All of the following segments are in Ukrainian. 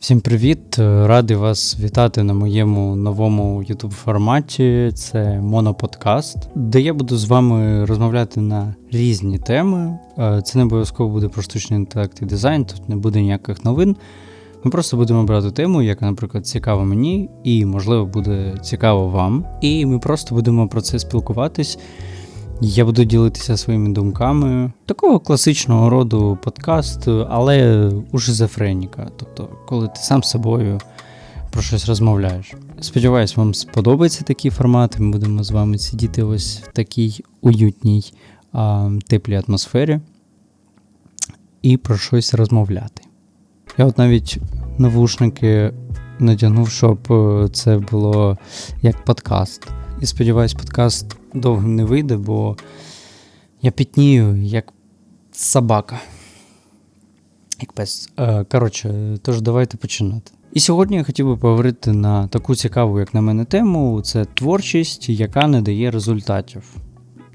Всім привіт! Радий вас вітати на моєму новому youtube форматі. Це моноподкаст, де я буду з вами розмовляти на різні теми. Е, Це не обов'язково буде про штучний інтелект і дизайн, тут не буде ніяких новин. Ми просто будемо брати тему, яка, наприклад, цікава мені, і, можливо, буде цікаво вам. І ми просто будемо про це спілкуватись. Я буду ділитися своїми думками. Такого класичного роду подкаст, але у шизофреніка. Тобто, коли ти сам з собою про щось розмовляєш. Сподіваюсь, вам сподобається такий формат. Ми будемо з вами сидіти ось в такій уютній а, теплій атмосфері і про щось розмовляти. Я от навіть навушники надягнув, щоб е, це було як подкаст. І сподіваюсь, подкаст довгим не вийде, бо я пітнію, як собака. Як пес. Е, Коротше, тож давайте починати. І сьогодні я хотів би поговорити на таку цікаву, як на мене, тему: це творчість, яка не дає результатів.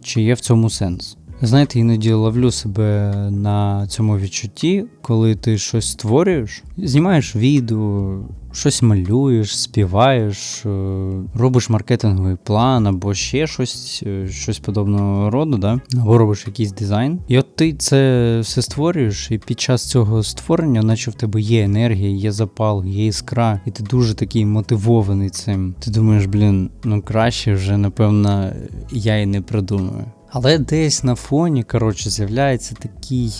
Чи є в цьому сенс? Знаєте, іноді ловлю себе на цьому відчутті, коли ти щось створюєш, знімаєш відео, щось малюєш, співаєш, е, робиш маркетинговий план або ще щось, е, щось подобного роду, да? або робиш якийсь дизайн. І от ти це все створюєш, і під час цього створення, наче в тебе є енергія, є запал, є іскра, і ти дуже такий мотивований цим. Ти думаєш, блін, ну краще вже, напевно, я і не придумаю. Але десь на фоні, коротше, з'являється такий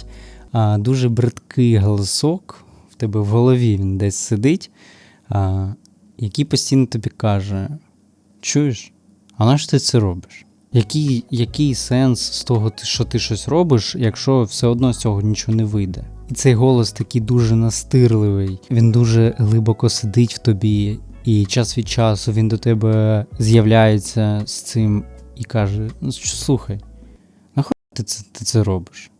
а, дуже бридкий голосок в тебе в голові він десь сидить, а, який постійно тобі каже: Чуєш, а на що ти це робиш? Який який сенс з того, що ти щось робиш, якщо все одно з цього нічого не вийде? І цей голос такий дуже настирливий, він дуже глибоко сидить в тобі, і час від часу він до тебе з'являється з цим і каже: Ну слухай, нахуй ти це, ти це робиш?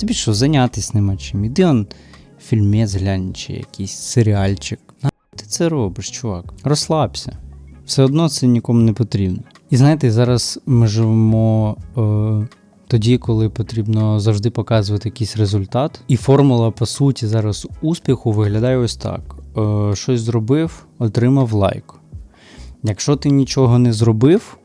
Тобі що, зайнятись нема чим? Іди он фільмець глянь, чи якийсь серіальчик. Нахуй ти це робиш, чувак? Розслабся. Все одно це нікому не потрібно. І знаєте, зараз ми живемо е, тоді, коли потрібно завжди показувати якийсь результат. І формула, по суті, зараз успіху виглядає ось так: Е, щось зробив, отримав лайк. Якщо ти нічого не зробив,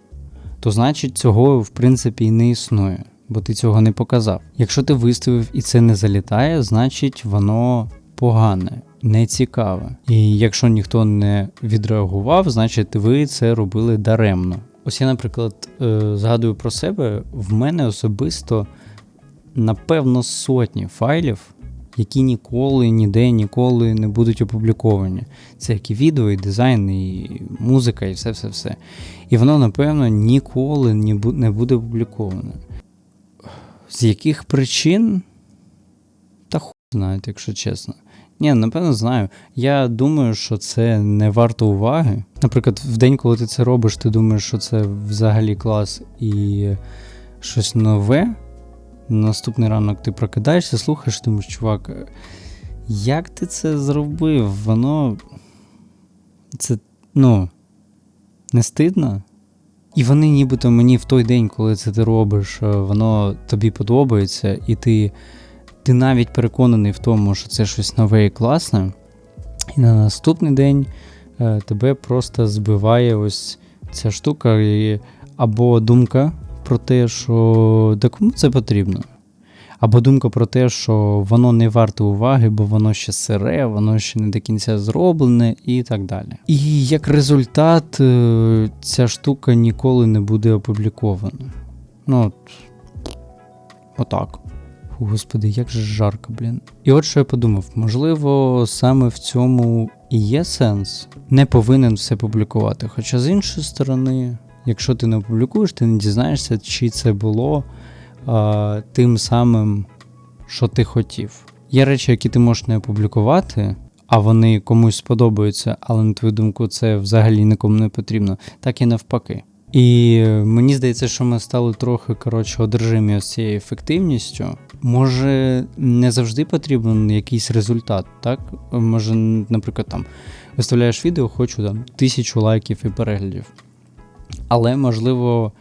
то значить цього в принципі і не існує, бо ти цього не показав. Якщо ти виставив і це не залітає, значить воно погане, не цікаве. І якщо ніхто не відреагував, значить ви це робили даремно. Ось я, наприклад, е, згадую про себе, в мене особисто напевно сотні файлів, які ніколи ніде ніколи не будуть опубліковані. Це як і відео, і дизайн, і музика, і все-все-все. І воно, напевно, ніколи не буде опубліковане. З яких причин? Та хуй знаєте, якщо чесно. Ні, напевно, знаю. Я думаю, що це не варто уваги. Наприклад, в день, коли ти це робиш, ти думаєш, що це взагалі клас і щось нове. Наступний ранок ти прокидаєшся, слухаєш, думаєш, чувак, як ти це зробив? Воно. Це, ну, не стидно? І вони нібито мені в той день, коли це ти робиш, воно тобі подобається, і ти ти навіть переконаний в тому, що це щось нове і класне. І на наступний день е, тебе просто збиває ось ця штука, або думка про те, що да кому це потрібно. Або думка про те, що воно не варте уваги, бо воно ще сире, воно ще не до кінця зроблене і так далі. І як результат, е, ця штука ніколи не буде опублікована. Ну, от, отак. Господи, як же жарко, блін. І от що я подумав: можливо, саме в цьому і є сенс. Не повинен все публікувати. Хоча з іншої сторони, якщо ти не опублікуєш, ти не дізнаєшся, чи це було а, тим самим, що ти хотів. Є речі, які ти можеш не опублікувати, а вони комусь сподобаються, але на твою думку, це взагалі нікому не потрібно, так і навпаки. І мені здається, що ми стали трохи коротше одержимі ось цією ефективністю. Може, не завжди потрібен якийсь результат, так? Може, наприклад, там виставляєш відео, хочу там тисячу лайків і переглядів. Але, можливо,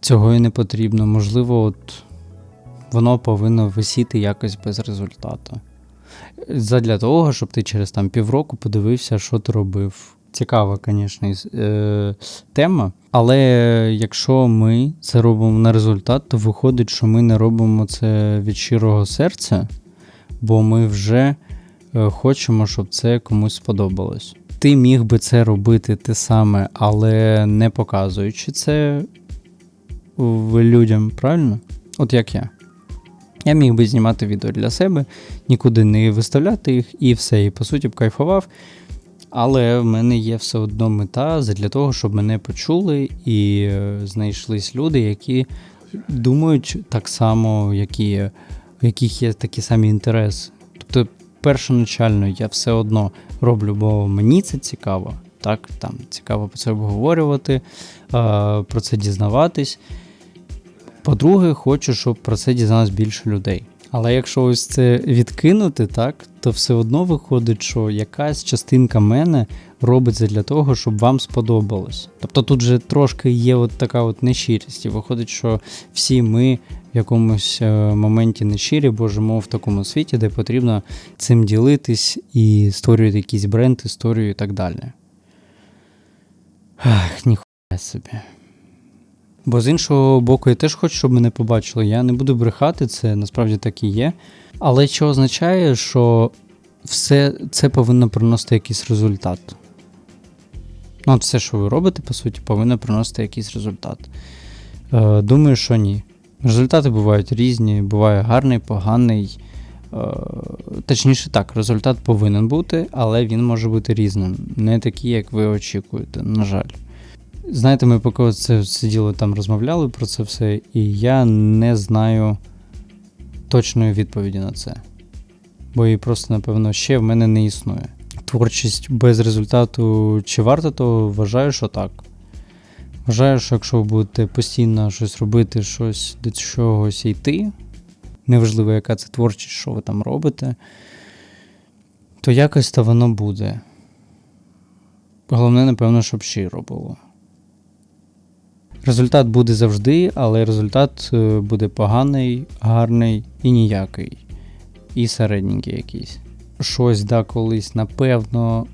цього і не потрібно. Можливо, от воно повинно висіти якось без результату. задля того, щоб ти через там півроку подивився, що ти робив. Цікава, звісно, е, тема. Але якщо ми це робимо на результат, то виходить, що ми не робимо це від щирого серця, бо ми вже е, хочемо, щоб це комусь сподобалось. Ти міг би це робити те саме, але не показуючи це людям, правильно? От як я. Я міг би знімати відео для себе, нікуди не виставляти їх і все. І по суті б кайфував. Але в мене є все одно мета для того, щоб мене почули і е, знайшлись люди, які думають так само, які, в яких є такі самі інтереси. Тобто, першоначально я все одно роблю, бо мені це цікаво. Так, там цікаво про це обговорювати, про це дізнаватись. По-друге, хочу, щоб про це дізналось більше людей. Але якщо ось це відкинути, так, то все одно виходить, що якась частинка мене робиться для того, щоб вам сподобалось. Тобто тут же трошки є от така от нещирість, і виходить, що всі ми в якомусь е, моменті нещирі, бо живемо в такому світі, де потрібно цим ділитись і створювати якийсь бренд, історію і так далі. Ах, ніхуя собі. Бо з іншого боку, я теж хочу, щоб мене побачили. Я не буду брехати, це насправді так і є. Але що означає, що все це повинно приносити якийсь результат. Ну, от все, що ви робите, по суті, повинно приносити якийсь результат. Е, Думаю, що ні. Результати бувають різні, буває гарний, поганий. Е, Точніше так, результат повинен бути, але він може бути різним. Не такий, як ви очікуєте, на жаль. Знаєте, ми поки це сиділи там, розмовляли про це все, і я не знаю точної відповіді на це. Бо її просто, напевно, ще в мене не існує. Творчість без результату, чи варто того, вважаю, що так. Вважаю, що якщо ви будете постійно щось робити, щось до чогось йти, неважливо, яка це творчість, що ви там робите, то якось то воно буде. Головне, напевно, щоб щиро було. Результат буде завжди, але результат е, буде поганий, гарний і ніякий. І середненький якийсь. Щось да колись, напевно, е,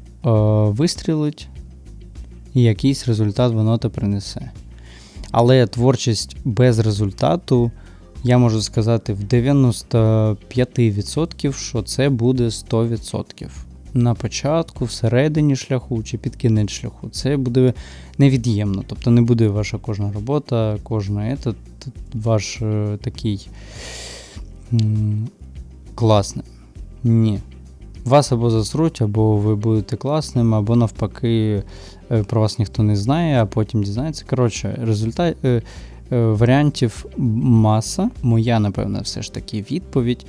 вистрілить, і якийсь результат воно то принесе. Але творчість без результату, я можу сказати, в 95%, що це буде 100% на початку, всередині шляху чи під кінець шляху. Це буде невід'ємно. Тобто не буде ваша кожна робота, кожна етат, ваш е, такий класний. Ні. Вас або засруть, або ви будете класним, або навпаки, е, про вас ніхто не знає, а потім дізнається. Коротше, результат. Е, Варіантів маса. Моя, напевно, все ж таки відповідь.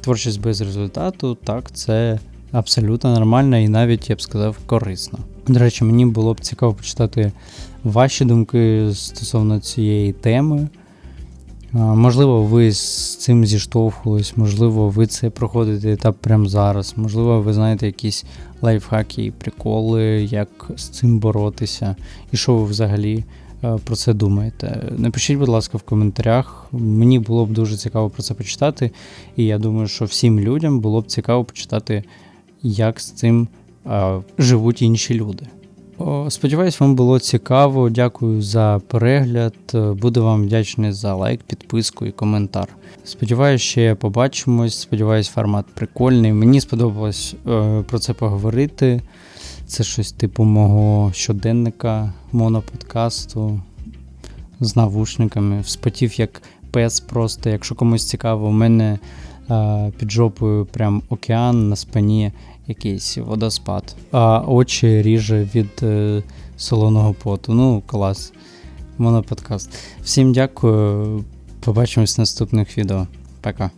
Творчість без результату, так, це абсолютно нормально і навіть, я б сказав, корисно. До речі, мені було б цікаво почитати ваші думки стосовно цієї теми. Можливо, ви з цим зіштовхувались, можливо, ви це проходите етап прямо зараз, можливо, ви знаєте якісь лайфхаки і приколи, як з цим боротися, і що ви взагалі про це думаєте. Напишіть, будь ласка, в коментарях. Мені було б дуже цікаво про це почитати, і я думаю, що всім людям було б цікаво почитати як з цим а, живуть інші люди. Сподіваюсь, вам було цікаво. Дякую за перегляд. Буду вам вдячний за лайк, підписку і коментар. Сподіваюсь, ще побачимось. Сподіваюсь, формат прикольний. Мені сподобалось е, про це поговорити. Це щось типу мого щоденника, моноподкасту з навушниками. Вспотів як пес просто. Якщо комусь цікаво, у мене е, під жопою прям океан на спині якийсь водоспад, а очі ріже від е, солоного поту. Ну, клас. Моноподкаст. Всім дякую. Побачимось в наступних відео. Пока.